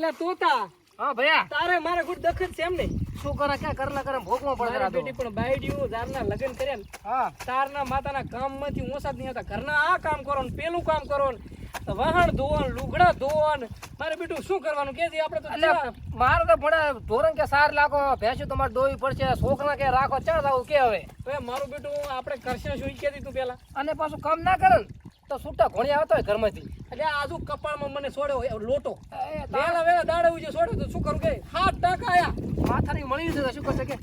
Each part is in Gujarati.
એટલે તોતા હા ભૈયા. તારે મારે ગુડ દખત છે એમ નહીં. શું કરે ક્યાં કરલા કરે ભોગવું પડે બેટી પણ બાયડીયું જારના લગ્ન કર્યા ને હા. તારના માતાના કામમાંથી ઓછા નહીં હતા ઘરના આ કામ કરો ને પેલું કામ કરો ને વાહણ ધોવન ને લુગડા ધોવન મારે બેટું શું કરવાનું? કે આપણે તો એટલે મારે તો પડે ધોરણ કે સાર લાખો ભેંસું તમારે દોવી પડશે છોકરા કે રાખો ચાર આવું કે હવે? મારું બેટું આપણે કરશે શું કે તું પેલા? અને પાછું કામ ના કરે ને? તો છૂટા ઘોડી આવતો હોય ઘરમાંથી. એટલે આજુ કપાળમાં મને છોડ્યો લોટો. વેળા વેળા દાડે ઉજે છોડ્યો તો શું કરું કે? હાથ ટકા આયા. માથાની મળી છે શું કરશે કે?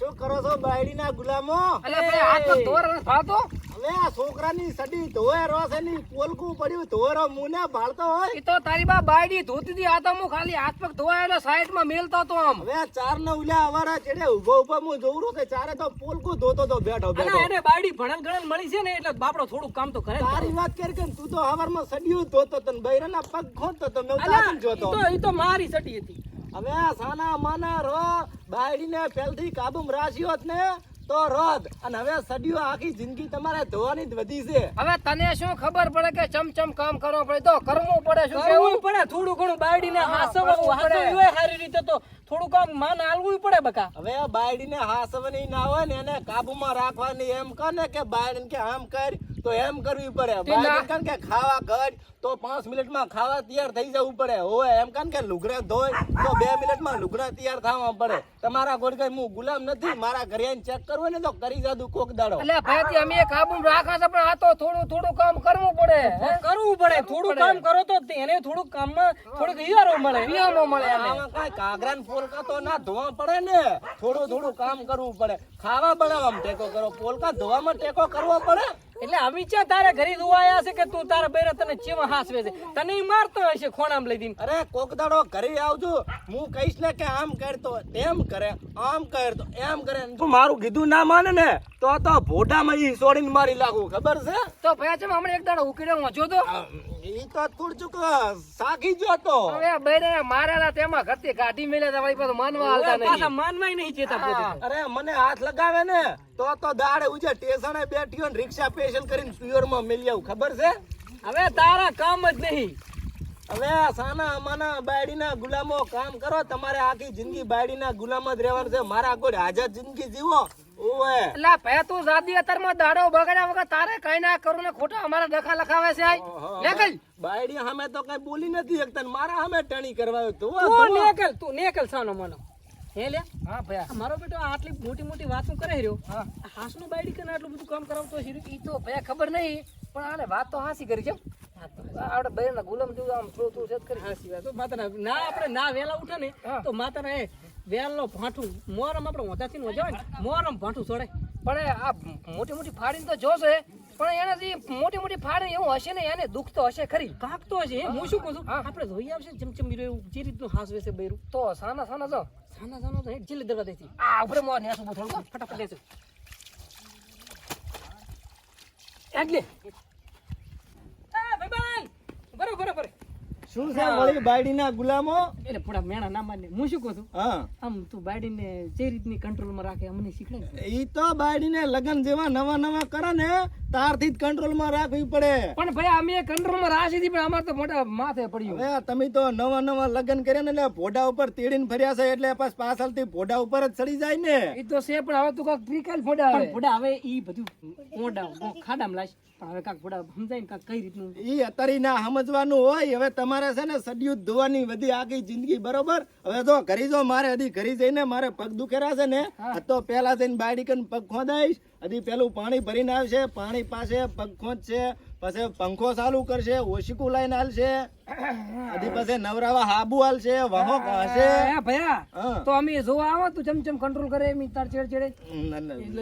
શું કરો છો બાયડીના ગુલામો? અલે ભાઈ હાથ પગ ધોર ફાતો આ છોકરાની સડી ધોવે રોસે ની પોલકું પડ્યું ધોરો મુને ભાળતો હોય. એ તો તારી બા બાયડી ધોતી હતી આ તો હું ખાલી હાથ પગ ધોવાયેલો સાઈડમાં મેલતો હતો આમ. હવે ચાર ને ઉલ્યા અવારા ચેડે ઊભો ઊભો હું જોઉં કે ચારે તો પોલકું ધોતો તો બેઠો બેઠો. એને બાયડી ભણન ગણન મળી છે ને એટલે બાપડો થોડું કામ તો કરે. તારી વાત કર કે તું તો હવારમાં સડિયું ધોતો તો બૈરાના પગ ખોતો તો મેં ચાકીને જોતો. તો ઈ તો મારી સટી હતી. હવે સાના માના રો બાયડીને પહેલથી કાબુમ રાખ્યો જ ને તો રોદ અને હવે સડિયું આખી જિંદગી તમારે ધોવાની જ વધી છે. હવે તને શું ખબર પડે કે ચમ ચમ કામ કરવો પડે? તો કરવું પડે શું કરવું પડે થોડું ઘણું બાયડીને હાસવવું. હાસવવું સારી રીતે તો થોડું કામ માન આલવું પડે બકા. હવે બાયડીને હાસવની ના હોય ને એને કાબુમાં રાખવાની એમ કહે ને કે બાયડીને કે આમ કર. તો એમ કરવી પડે. કારણ ના- કે ખાવા કર તો પાંચ મિનિટમાં ખાવા તૈયાર થઈ જવું પડે. હોય એમ કારણ કે લુગડા ધોય તો બે મિનિટમાં લુગડા તૈયાર થવા પડે. તમારા ગોળ હું ગુલામ નથી મારા ઘરે આવીને ચેક કરવું ને તો કરી જાદુ કોક દાડો. એટલે ભાઈ અમે કાબુ રાખા છે પણ આ તો થોડું થોડું કામ કરવું પડે કરવું પડે થોડું કામ કરો તો એને થોડુંક કામમાં થોડુંક હિયારો મળે. પિયાનો મળે આમાં કાંઈ કાગરા ને પોલકા તો ના ધોવા પડે ને. થોડું થોડું કામ કરવું પડે. ખાવા બનાવવામાં ટેકો કરો પોલકા ધોવામાં ટેકો કરવો પડે. એટલે અમે ચા તારે ઘરે રૂવાયા છે કે તું તારા બૈરા તને ચેવા હાસવે છે? તને ઈ મારતો હશે ખોણામ લઈ દઈને. અરે કોક દાડો ઘરે આવજો. હું કહીશ ને કે આમ કરતો તેમ કરે આમ કર તો એમ કરે. તું મારું કીધું ના માને ને તો તો ભોડામાં ઈ છોડીને મારી લાગું ખબર છે? તો ભાઈ છે હમણાં એક દાડો ઉકેડ્યો વાંચો તો? ઈ તો થોડું સાખી ગયો તો હવે બૈરે મારેલા તેમાં ઘરથી કાઢી મેલ્યા તા વળી માનવા હાલતા પાછા માનવાય નહીં ચેતા પોતે. અરે મને હાથ લગાવે ને તો તો દાડે ઉજે સ્ટેશને બેઠી ને રિક્ષા પેશન કરીને પ્યોરમાં મેલી આવું. ખબર છે? હવે તારા કામ જ નહીં. હવે સાના અમાના બાયડીના ગુલામો કામ કરો તમારે આખી જિંદગી બાયડીના ગુલામ જ રહેવાનું છે. મારા કોઈ આઝાદ જિંદગી જીવો. એટલે ભે તું જાદી અત્યારમાં દાડો બગાડ્યા વગર તારે કઈ ના કરું ને ખોટા અમારા ડખા લખાવે છે આય. લે બાયડી સામે તો કઈ બોલી નથી શકતા ને મારા સામે ટણી કરવાયો તું તું નેકલ તું નેકલ સાનો મનો. હે લે? હા ભયા. મારો બેટો આટલી મોટી મોટી વાતો કરે રહ્યો. હા. આ હાસનો બાયડી કને આટલું બધું કામ કરાવતો હશે રે. ઈ તો ભાઈ ખબર નહીં પણ આને વાત તો હાસી કરી છે આપણે બૈરના ગુલામ જેવું આમ થોડું થોડું સેટ કરી. હાસી વાત. તો માતાના ના આપણે ના વેલા ઉઠે ને તો માતાના એ વેલનો ભાંઠું મોરમ આપણે ઓછાથી નો જવાય ને મોરમ ભાંઠું છોડે. પણ આ મોટી મોટી ફાડીને તો જોશે પણ એને જે મોટી મોટી ફાડી એવું હશે ને એને દુઃખ તો હશે ખરી. કાક તો હશે હું શું કહું છું. આપણે ધોઈ આવશે જેમ ચમચમ રહ્યું એવું જે રીતનું હાસ વેસે બૈરું. તો સાના સાના જો. સાના સાનો તો હેઠ જિલ્લે દેતી આ ઉપરે મોર ને થોડું ફટાફટ લેજો આગલે આ ભાઈબાન બરો બરો બરો શું છે? વળી બાયડીના ગુલામો? એટલે પૂરા મેણા ના માને હું શું કહું છું? હા. આમ તું બાયડીને જે રીતની કંટ્રોલમાં રાખે અમને શીખડે ઈ તો બાયડીને લગન જેવા નવા નવા કરે ને તારથી જ કંટ્રોલમાં રાખવી પડે. પણ ભાઈ અમે કંટ્રોલમાં રાખી હતી પણ અમારે તો મોટા માથે પડ્યું. હવે તમે તો નવા નવા લગન કર્યા ને એટલે ભોડા ઉપર તેડીને ફર્યા છે એટલે પાછ પાછળથી ભોડા ઉપર જ ચડી જાય ને. એ તો છે પણ હવે તું કાક ત્રિકાલ ફોડા આવે. પણ ભોડા હવે ઈ બધું ઓડા ખાડામાં લાશ પણ હવે કાક ભોડા સમજાય ને કાક કઈ રીતનું. ઈ અત્યારે ના સમજવાનું હોય હવે તમારે છે ને સડિયું ધોવાની બધી આખી જિંદગી બરોબર? હવે જો ઘરી જો મારે હજી ઘરી જઈને મારે પગ દુખેરા છે ને તો પેલા જઈને બાયડી કન પગ ખોદાઈશ હજી પેલું પાણી ભરીને આવશે પાણી પાસે પગખોંચ ખોદશે પછી પંખો ચાલુ કરશે ઓશિકુ લઈને હાલશે. હજી પછી નવરાવા હાબુ હાલશે વહો હશે ભયા તો અમે જોવા આવો તું ચમ ચમ કંટ્રોલ કરે એમ તાર છેડ છેડે.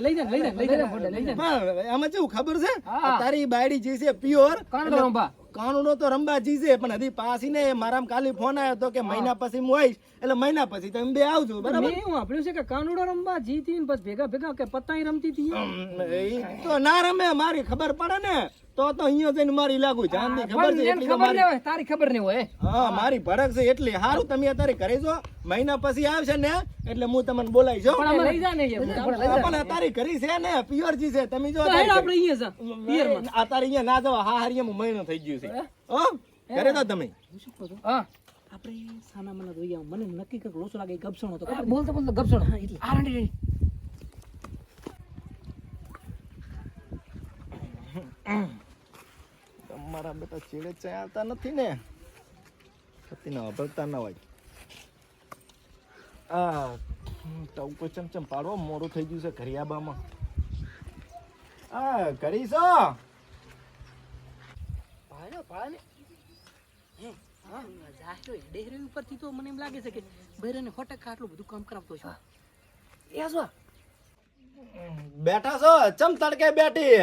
લઈ જા લઈ જા લઈ જા લઈ જા આમાં કેવું ખબર છે? તારી બાયડી જે છે પ્યોર કાંડો રંબા કાનુડો તો રંબા જી છે પણ હજી પાછી ને મારા કાલી ફોન આવ્યો હતો કે મહિના પછી હું આવીશ. એટલે મહિના પછી તમે બે આવજો બરાબર? એવું સાંભળ્યું છે કે કાનુડો રમવા જીતી ને પછી ભેગા ભેગા કે પતાઈ રમતી હતી તો ના રમે મારી ખબર પડે ને. તો તો અહીંયા જઈને મારી લાગુ જાનની ખબર છે એટલી ખબર મારી હોય તારી ખબર નહીં હોય હા? મારી ભડક છે એટલી. હારું તમે અત્યારે ઘરે જો. મહિના પછી આવશે ને એટલે હું તમને બોલાવી જો પણ લઈ જા ને પણ અત્યારે ઘરી છે ને પ્યોર જી છે. તમે જો તો આપણે અહીંયા જા પિયરમાં. અત્યારે અહીંયા ના જવા. હા હારિયામાં મહિનો થઈ ગયું છે. હો? ઘરે તો તમે. હું શું કહો હા. આપણે સાના મને જોઈ મને નક્કી કર લોસો લાગે ગબસણો હતો બોલતો બોલતો ગપસણો. હા, એટલે. આ રંડી તમારા બેટા ચેડે ચાય નથી ને. અભળતા ના હોય. આ ટવકો ચમચમ પાડવો મોડું થઈ ગયું છે ઘરિયાબામાં આ ડેહરી ઉપરથી તો મને એમ લાગે છે કે બૈરાને સો આટલું બધું કામ કરાવતો છું. એ શું? બેઠા છો ચમ તડકે બેઠી?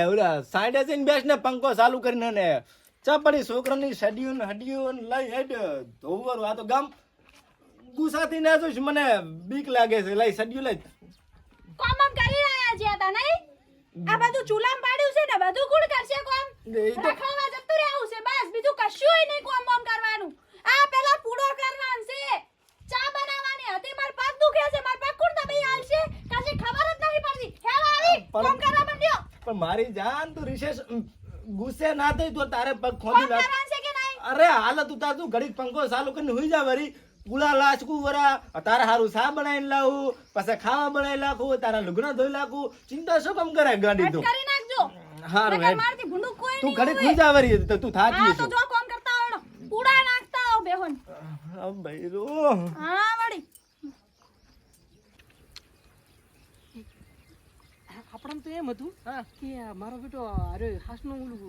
સાઈડે જઈને બેસ ને પંખો ચાલુ કરીને ને. ચપડી છોકરાની સડિયું ને હડિયું લઈ હેડ ધોવર આ તો ગામ ગુસાથી ના જોઈશ મને બીક લાગે છે. લઈ સડિયું લઈ. કોમ કરી રહ્યા છે તા નહીં? આ બધું ચૂલામ પાડ્યું છે ને બધું કુડ કરશે કોમ? રખડવા જતું રહેવું છે બસ. બીજું કશું નહીં કોમ બોમ કરવાનું. આ પેલા પૂડો કરવાનું છે. ચા બનાવવાની હતી માર પગ દુખે છે. માર પગ કુડ દબાઈ આલશે કાશી ખબર જ નહીં પડતી. હેલો આવી કોમ કરવા માંડ્યો. પણ મારી જાન તું રિશેષ ગુસ્સે ના થઈ તો તારે પગ ખોદી નાખ અરે હાલ તું તાર તું ઘડીક પંખો ચાલુ કરીને હુઈ જા વરી. પુલા લાચકું વરા. તારે હારું સા બનાવીને લાવું? પછી ખાવા બનાવી નાખું તારા લુગણા ધોઈ નાખું. ચિંતા શું કામ કરે ગાડી તું? હારું હેડ તું ઘડીક હોય. જા વરી તો તું થાકી હા તો જો કોમ કરતા આવડો. પૂડા નાખતા આવ બેહોન. આ રો. હા વળી. આપણને તો એમ હતું કે મારો બેટો અરે હાસનું ઓલું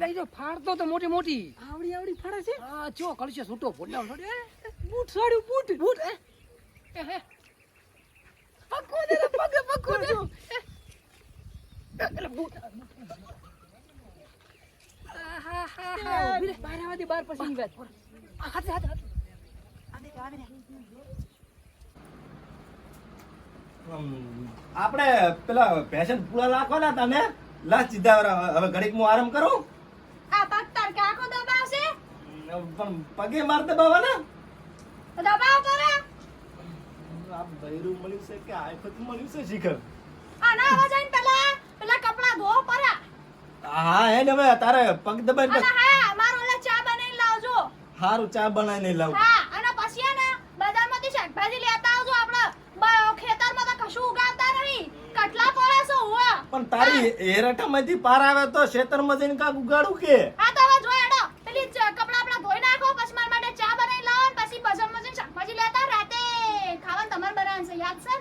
લઈ જો ફાડતો તો મોટી મોટી. આવડી આવડી ફાડે છે? હા ચો કળશે છૂટો ફોડલા છોડે બૂટ સાડ્યું બૂટ. બૂટ? એ દે રે, પગે દે એટલે બૂટ. હા હા હા બહાર આવવા દે બહાર પછી વાત હાથે હાથે હાથે. હાથે. હમ, આપણે પેલા પેશન પૂરા લાખવાના તને લાસ સીધા હવે ઘડીક હું આરામ કરું? આ પગ તાર કાકો દબાવશે? પણ પગે માર દબાવવાના? ને દબાવ કરે આ બૈરું મળ્યું છે કે આફત મળ્યું છે શિખર? આના આવા જઈને પેલા પેલા કપડા ધો પરા. હા હે ને હવે તારે પગ દબાઈને હા મારો ઓલા ચા બનાવીને લાવજો. હારું ચા બનાવીને લાવજો હા અને પછી હે ને બજારમાંથી શાકભાજી લેતા આવજો આપણે બ- ખેતરમાં તો કશું ઉગાડતા નહીં કટલા પડે છે હુવા પણ તારી હેરઠામાંથી પાર આવે તો ખેતરમાં જઈને કાક ઉગાડું કે? હા તો હવે જોઈ એડો પેલી કપડા આપણા ધોઈ નાખો પછી મારા માટે ચા બનાવી લાવો પછી બજારમાં જઈને શાકભાજી લેતા રાતે. ખાવાનું તમારે બનાવવાનું છે યાદ છે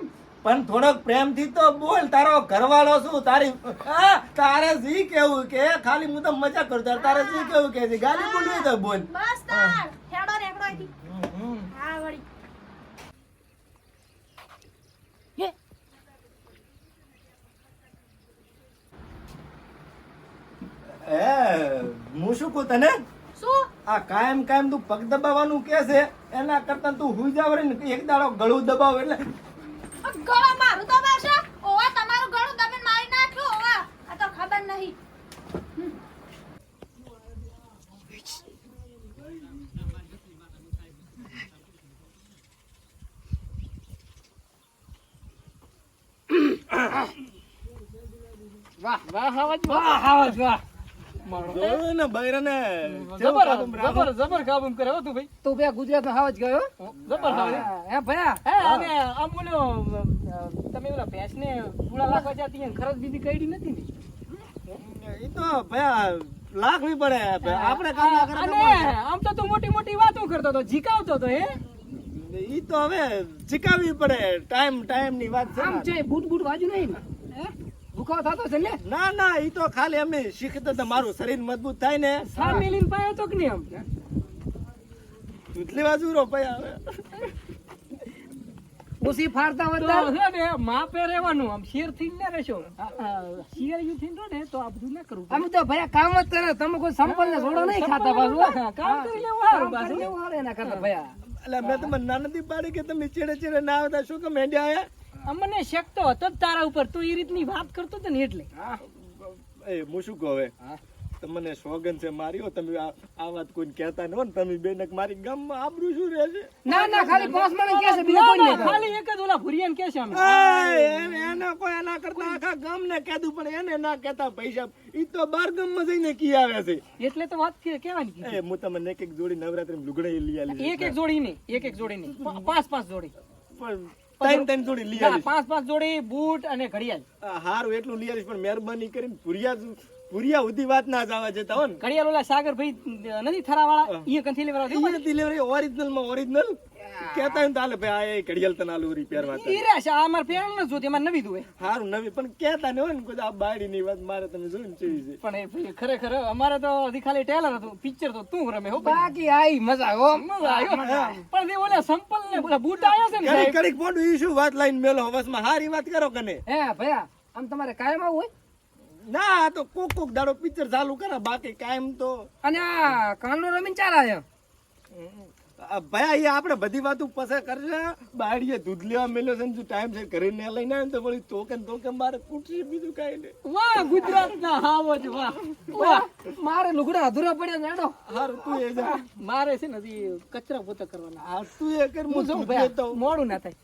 પણ થોડોક પ્રેમથી તો બોલ તારો ઘરવાળો શું? તારી તારે જી કેવું કે? ખાલી હું તો મજા કરું તારે જી કેવું કે ગાલી બોલવી તો બોલ. બસ તાર. હેડો રેકડો અહીંથી હમ. હા વળી એ હું શું કહું તને? શું? આ કાયમ કાયમ તું પગ દબાવવાનું કે છે એના કરતા તું હુઈ જાવ રે એક દાડો ગળું દબાવ એટલે. ગળો મારું તો બેસે ઓવા તમારું ગળું દબાવીને મારી નાખ્યું ઓવા. આ તો ખબર નહીં. વાહ વાહ વાહ વાહ આવાજ વાહ. જોયું ને જબર જબર જબર કાબમ કરે હો તું ભાઈ. તું બે ગુજરાતમાં હાવજ ગયો જબર હા, હે ભયા? હે અને આમ બોલો તમે ઓલા ભેંસને પૂળા લાખવા જતી એમ ખરચ બીજી કઈડી નથી ને? એ તો ભયા લાખવી પડે આપણે કામ ના કરે આમ તો તું મોટી મોટી વાતો કરતો તો જીકાવતો તો હે? ઈ તો હવે જીકાવી પડે ટાઈમ ટાઈમની વાત છે આમ. છે બૂટ બૂટ વાજુ નહીં દુખાવો થતો છે ને? ના ના ઈ તો ખાલી અમે શીખતા તો મારું શરીર મજબૂત થાય ને. સા મિલિન પાયો તો કે નહીં આમ? એટલી બાજુ રો પાય આવે ઉસી ફાડતા તો વધતા છે ને માપે રહેવાનું આમ શેરથી ને રહેશો. શેર યુ થી ને તો આ બધું ના કરું પડે. અમે તો ભયા કામ જ કરે તમે કોઈ સંપલ ને છોડો નહીં ખાતા બાજુ કામ કરી લેવું હારું બાજુ લેવું હારું એના કરતા ભયા. એટલે મેં તમને ના નથી પાડી કે તમે ચેડે ચેડે ના આવતા શું કે મેંડ્યા આયા અમને શક તો હતો જ તારા ઉપર. તું એ રીતની વાત કરતો હતો ને એટલે. એ હું શું કહું હવે? તમને સોગન છે માર્યો તમે આ વાત કોઈને કહેતા ન હો ને તમે બેન મારી ગામમાં આબરૂ શું રહેશે ના ના ખાલી બોસ મને કહે છે બીજું કોઈ નહીં ખાલી એક જ ઓલા ભુરિયન કહે છે અમે. એને કોઈ એના કરતા આખા ગામને કહેતું પણ એને ના કહેતા પૈસા. ઈ તો બાર ગામમાં જઈને કી આવે છે. એટલે તો વાત કે- કહેવાની કીધી. એ હું તમને એક એક જોડી નવરાત્રી લુગડા લઈ આલી એક એક જોડી નહીં એક એક જોડી નહીં પાંચ પાંચ જોડી. પણ ત્રણ ત્રણ જોડી લઈ પાંચ પાંચ જોડી બૂટ અને ઘડિયાળ. હારું એટલું લઈ આવીશ પણ મહેરબાની કરીને પુરિયા જ- ઉધી સુધી વાત ના જવા જતા હો ને ઘડિયાળ ઓલા સાગરભાઈ નથી થરાવાળા? ઈ કંથી લેવા આવ્યા ઈ ડિલિવરી ઓરિજિનલમાં ઓરિજિનલ કેતા ને તો ભાઈ આ એ ઘડિયાળ તને આલુ રી પહેરવા હતા. ઈ છે આ માર પેણ ન જોતી માર નવી દુએ હારું નવી પણ કેતા ને હોય ને કોઈ આ બાડી ની વાત મારે તમે જોઈને ચેવી છે. પણ એ ભાઈ ખરેખર અમારે તો હજી ખાલી ટેલર હતું પિક્ચર તો તું રમે હો બાકી આઈ મજા હો. મજા આવ્યો પણ એ ઓલા સંપલ ને ઓલા બૂટ આયા છે ને કડીક પોંડું ઈ શું વાત લાઈન મેલો હવસમાં હારી વાત કરો કને હે ભયા આમ તમારે કાયમ આવું હોય? ના તો કોક કોક દાડો પિક્ચર ચાલુ કરે બાકી કાયમ તો. અને આ કાંડો રમીન ચાલા છે? ભાઈ અહીંયા આપણે બધી વાતો પસાર કરશે બાયડીએ દૂધ લેવા મેલ્યો છે જો ટાઈમ છે ઘરે ને લઈને આવે તો વળી તોકન ને તોકે મારે કૂટશે બીજું કાંઈ નહીં. વાહ ગુજરાત ના હાવો જ વાહ. વાહ. મારે લુગડા અધૂરા પડ્યા નાડો હાર તું એ જા. મારે છે ને કચરા પોતા કરવાના. આ તું એ કર હું હું જાઉં મોડું ના થાય.